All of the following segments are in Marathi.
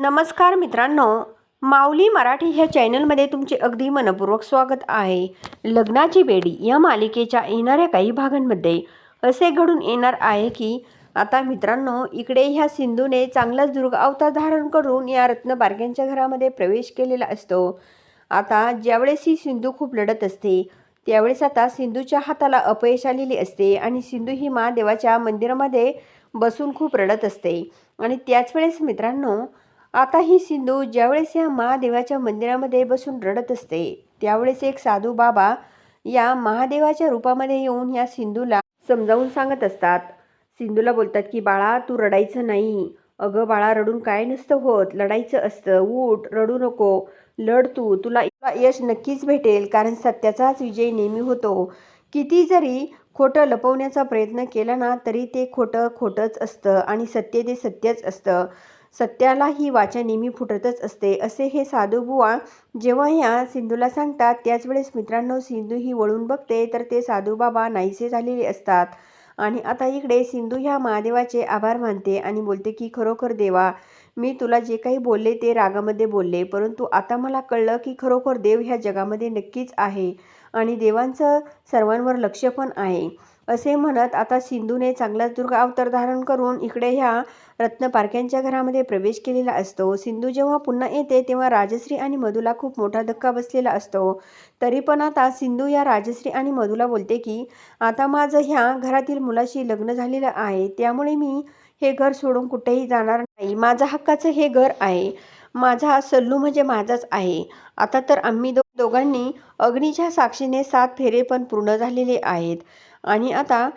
नमस्कार मित्रांनो माऊली मराठी ह्या चॅनलमध्ये तुमचे अगदी मनपूर्वक स्वागत आहे. लग्नाची बेडी या मालिकेच्या येणाऱ्या काही भागांमध्ये असे घडून येणार आहे की आता मित्रांनो इकडे ह्या सिंधूने चांगलाच दुर्ग अवतार धारण करून या रत्नबारग्यांच्या घरामध्ये प्रवेश केलेला असतो. आता ज्यावेळेस ही सिंधू खूप लढत असते त्यावेळेस आता सिंधूच्या हाताला अपयश आलेली असते आणि सिंधू ही महादेवाच्या मंदिरामध्ये बसून खूप रडत असते. आणि त्याच वेळेस मित्रांनो आता ही सिंधू ज्यावेळेस या महादेवाच्या मंदिरामध्ये बसून रडत असते त्यावेळेस एक साधू बाबा या महादेवाच्या रूपामध्ये येऊन या सिंधूला समजावून सांगत असतात. सिंधूला बोलतात की बाळा तू रडायचं नाही. अगं बाळा रडून काय नसतं होत. लढायचं असतं. उठ रडू नको. लढ तू. तुला यश नक्कीच भेटेल कारण सत्याचाच विजय नेहमी होतो. किती जरी खोटं लपवण्याचा प्रयत्न केला ना तरी ते खोटं खोटंच असतं आणि सत्य ते सत्यच असतं. सत्याला ही वाचा नेहमी फुटतच असते. असे हे साधू बुवा जेव्हा ह्या सिंधूला सांगतात त्याच वेळेस मित्रांनो सिंधू ही वळून बघते तर ते साधू बाबा नाहीसे झालेले असतात. आणि आता इकडे सिंधू ह्या महादेवाचे आभार मानते आणि बोलते की खरोखर देवा मी तुला जे काही बोलले ते रागामध्ये बोलले परंतु आता मला कळलं की खरोखर देव ह्या जगामध्ये नक्कीच आहे आणि देवांचं सर्वांवर लक्ष पण आहे. असे म्हणत आता सिंधूने चांगलाच दुर्गा अवतार धारण करून इकडे ह्या रत्नपारख्यांच्या घरामध्ये प्रवेश केलेला असतो. सिंधू जेव्हा पुन्हा येते तेव्हा राजश्री आणि मधूला खूप मोठा धक्का बसलेला असतो. तरी पण आता सिंधू या राजश्री आणि मधुला बोलते की आता माझं ह्या घरातील मुलाशी लग्न झालेलं आहे. त्यामुळे मी हे घर सोडून कुठेही जाणार नाही. माझा हक्काचं हे घर आहे. माझा सल्लू म्हणजे माझाच आहे. आता तर आम्ही दो दोघांनी अग्नीच्या साक्षीने सात फेरे पण पूर्ण झालेले आहेत. आणि आता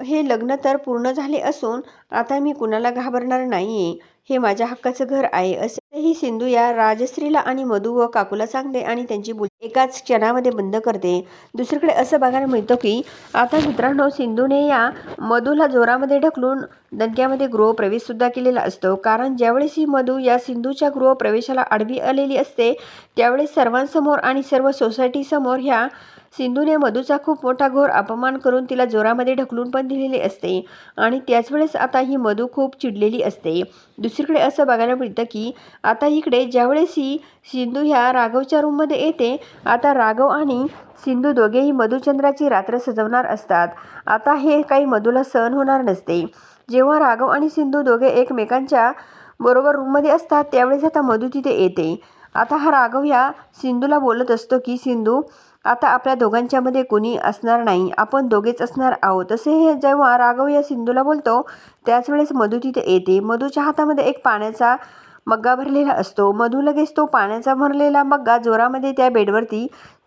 हे लग्न तर पूर्ण झाले असून आता मी कुणाला घाबरणार नाही आहे हे माझ्या हक्काचं घर आहे असेही सिंधू या राजश्रीला आणि मधू व काकूला सांगते आणि त्यांची बोल एकाच क्षणामध्ये बंद करते. दुसरीकडे असं बघायला मिळतं की आता मित्रांनो सिंधूने या मधूला जोरामध्ये ढकलून दणक्यामध्ये गृहप्रवेशसुद्धा केलेला असतो. कारण ज्यावेळेस ही मधू या सिंधूच्या गृहप्रवेशाला आडवी आलेली असते त्यावेळेस सर्वांसमोर आणि सर्व सोसायटीसमोर ह्या सिंधूने मधूचा खूप मोठा घोर अपमान करून तिला जोरामध्ये ढकलून पण दिलेले असते. आणि त्याच वेळेस आता ही मधू खूप चिडलेली असते. दुसरीकडे असं बघायला मिळतं की आता इकडे ज्यावेळेस ही सिंधू ह्या राघवच्या रूममध्ये येते आता राघव आणि सिंधू दोघेही मधुचंद्राची रात्र सजवणार असतात. आता हे काही मधूला सहन होणार नसते. जेव्हा राघव आणि सिंधू दोघे एकमेकांच्या बरोबर रूममध्ये असतात त्यावेळेस आता मधू तिथे येते. आता हा राघव ह्या सिंधूला बोलत असतो की सिंधू आता आपल्या दोघांच्यामध्ये कोणी असणार नाही आपण दोघेच असणार आहोत. तसे हे जेव्हा राघव या सिंधूला बोलतो त्याच वेळेस मधू तिथे येते. मधूच्या हातामध्ये एक पाण्याचा मग्गा भरलेला असतो. मधू लगेच तो पाण्याचा भरलेला मग्गा जोरामध्ये त्या बेडवरती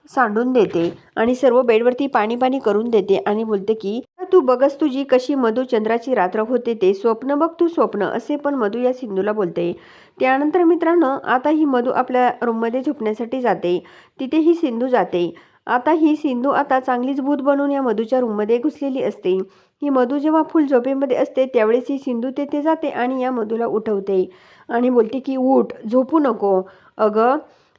सांडून देते आणि सर्व बेडवरती पाणी पाणी करून देते आणि बोलते की तू बघस तुझी कशी मधू चंद्राची रात्र होते ते स्वप्न बघ तू स्वप्न असे पण मधू या सिंधूला बोलते. त्यानंतर मित्रांनो आता ही मधू आपल्या रूममध्ये झोपण्यासाठी जाते. तिथे ही सिंधू जाते. आता ही सिंधू आता चांगलीच भूत बनून या मधूच्या रूममध्ये घुसलेली असते. ही मधू जेव्हा फुल झोपेमध्ये असते त्यावेळेस ही सिंधू तेथे जाते आणि या मधूला उठवते आणि बोलते की उठ झोपू नको. अगं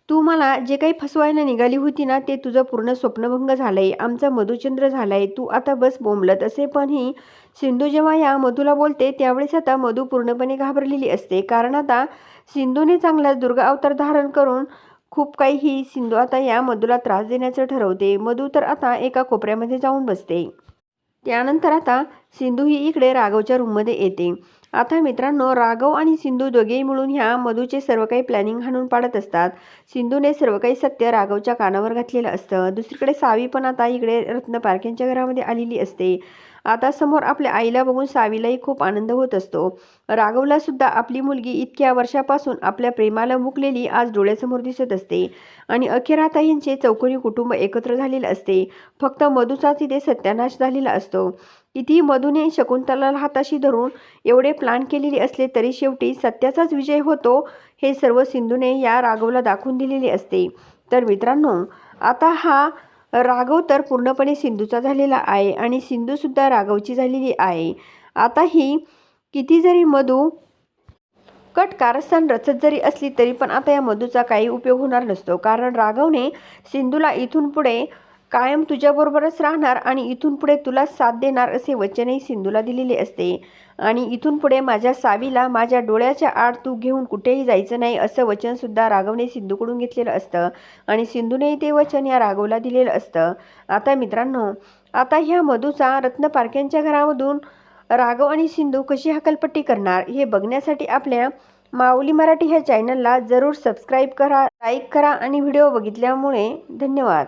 तू मला जे काही फसवायला निघाली होती ना ते तुझं पूर्ण स्वप्नभंग झालंय. आमचा मधुचंद्र झालाय. तू आता बस बोंबलत असे. पण ही सिंधू जेव्हा या मधूला बोलते त्यावेळेस आता मधू पूर्णपणे घाबरलेली असते. कारण आता सिंधूने चांगलाच दुर्गा अवतार धारण करून खूप काही ही सिंधू आता या मधूला त्रास देण्याचं ठरवते. मधू तर आता एका कोपऱ्यामध्ये जाऊन बसते. त्यानंतर आता सिंधू ही इकडे राघवच्या रूममध्ये येते. आता मित्रांनो राघव आणि सिंधू दोघेही मिळून ह्या मधूचे सर्व काही प्लॅनिंग हाणून पाडत असतात. सिंधूने सर्व काही सत्य राघवच्या कानावर घातलेलं असतं. दुसरीकडे सावी पण आता इकडे रत्न पारख्यांच्या घरामध्ये आलेली असते. आता समोर आपल्या आईला बघून सावीलाही खूप आनंद होत असतो. राघवला सुद्धा आपली मुलगी इतक्या वर्षापासून आपल्या प्रेमाला मुकलेली आज डोळ्यासमोर दिसत असते. आणि अखेर आता यांचे चौकोनी कुटुंब एकत्र झालेले असते. फक्त मधूचा तिथे सत्यानाश झालेला असतो. किती मधूने शकुंतलाला हाताशी धरून एवढे प्लान केलेले असले तरी शेवटी सत्याचाच विजय होतो हे सर्व सिंधूने या राघवला दाखवून दिलेले असते. तर मित्रांनो आता हा राघव तर पूर्णपणे सिंधूचा झालेला आहे आणि सिंधूसुद्धा राघवची झालेली आहे. आता ही किती जरी मधू कट कारस्थान रचत जरी असली तरी पण आता या मधूचा काही उपयोग होणार नसतो. कारण राघवने सिंधूला इथून पुढे कायम तुझ्याबरोबरच राहणार आणि इथून पुढे तुला साथ देणार असे वचनही सिंधूला दिलेले असते. आणि इथून पुढे माझ्या सावीला माझ्या डोळ्याच्या आड तू घेऊन कुठेही जायचं नाही असं वचनसुद्धा राघवने सिंधूकडून घेतलेलं असतं. आणि सिंधूनेही ते वचन या राघवला दिलेलं असतं. आता मित्रांनो आता ह्या मधूचा रत्न पारख्यांच्या घरामधून राघव आणि सिंधू कशी हकलपट्टी करणार हे बघण्यासाठी आपल्या माऊली मराठी ह्या चॅनलला जरूर सबस्क्राईब करा लाईक करा आणि व्हिडिओ बघितल्यामुळे धन्यवाद.